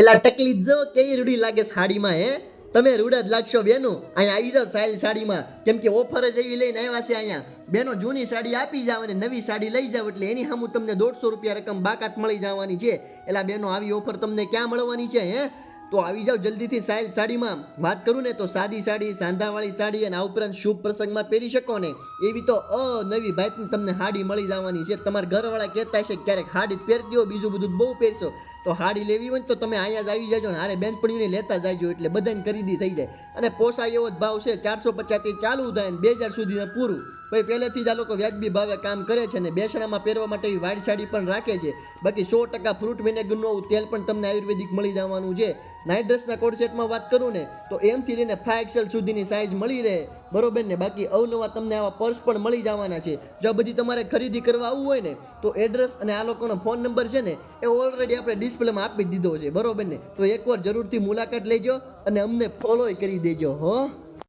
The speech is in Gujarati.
એલા ટકલી જો કેવી રૂડી લાગે સાડીમાં, હે? તમે રૂડા જ લાગશો બેનો. અહીંયા આવી જાઓ સાયલ સાડીમાં. કેમ કે ઓફર જ એવી લઈને આવ્યા છે અહીંયા. બેનો જૂની સાડી આપી જાવ અને નવી સાડી લઈ જાવ એટલે એની સામું તમને દોઢસો રૂપિયા રકમ બાકાત મળી જવાની છે. એલા બેનો આવી ઓફર તમને ક્યાં મળવાની છે, હે? તો આવી જાઓ જલ્દીથી સાયલ સાડીમાં. વાત કરું ને તો સાદી સાડી, સાંધાવાળી સાડી અને આ ઉપરાંત શુભ પ્રસંગમાં પહેરી શકો ને. એવી તો અ નવી ભાઈની તમને હાડી મળી જવાની છે. તમારા ઘરવાળા કહેતા છે ક્યારેક હાડી પહેરતી હોય બીજું બધું બહુ પહેરશો. તો હાડી લેવી હોય તો તમે અહીંયા જ આવી જાજો ને હારે બેનપણીઓને લેતા જાજો એટલે બધાને ખરીદી થઈ જાય. અને પોસાય એવો જ ભાવ છે, ચારસો પચાસથી ચાલુ થાય બે હજાર સુધીના પૂરું. ભાઈ, પહેલેથી જ આ લોકો વ્યાજબી ભાવે કામ કરે છે ને બેસણામાં પહેરવા માટે વાડ સાડી પણ રાખે છે. બાકી સો ટકા ફ્રૂટ વિનેગરનું તેલ પણ તમને આયુર્વેદિક મળી જવાનું છે. નાઇટ ડ્રેસના કોડ સેટમાં વાત કરું ને, તો એમથી લઈને ફાઈ એક્સેલ સુધીની સાઇઝ મળી રહે. બરોબર ને? બાકી અવનવા તમને આવા પર્સ પણ મળી જવાના છે. જો બધી તમારે ખરીદી કરવા આવવું હોય ને, તો એડ્રેસ અને આ લોકોનો ફોન નંબર છે ને, એ ઓલરેડી આપણે ડિસ્પ્લેમાં આપી દીધો છે. બરોબર ને? તો એકવાર જરૂરથી મુલાકાત લેજો અને અમને ફોલોય કરી દેજો, હો.